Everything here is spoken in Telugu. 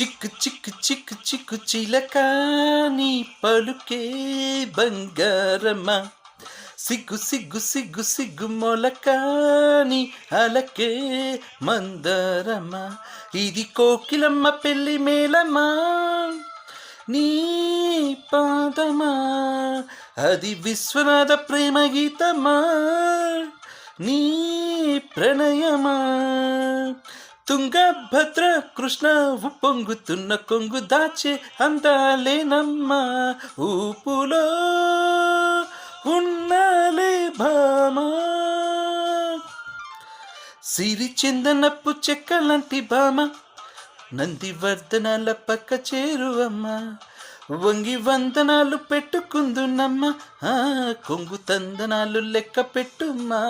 చిక్కు చిక్కు చిక్కు చిక్కు చిలక నీ పలుకే బంగారమ్మ సిగ్గు సిగ్గు సిగ్గు సిగ్గు మొలకాని అలకే మందరమ్మ ఇది కోకిలమ్మ పెళ్ళి మేళమా. నీ పాదమా. అది విశ్వనాథ ప్రేమ గీతమా. నీ ప్రణయమా. తుంగభద్ర కృష్ణ ఉప్పొంగుతున్న కొంగు దాచి అందాలేనమ్మా ఊపులో ఉన్నాలే భామా. సిరి చందనప్పు చెక్కలంటి భామ నందివర్ధనాల పక్క చేరువమ్మ. వంగి వందనాలు పెట్టుకుందునమ్మ ఆ కొంగు తందనాలు లెక్క పెట్టు మా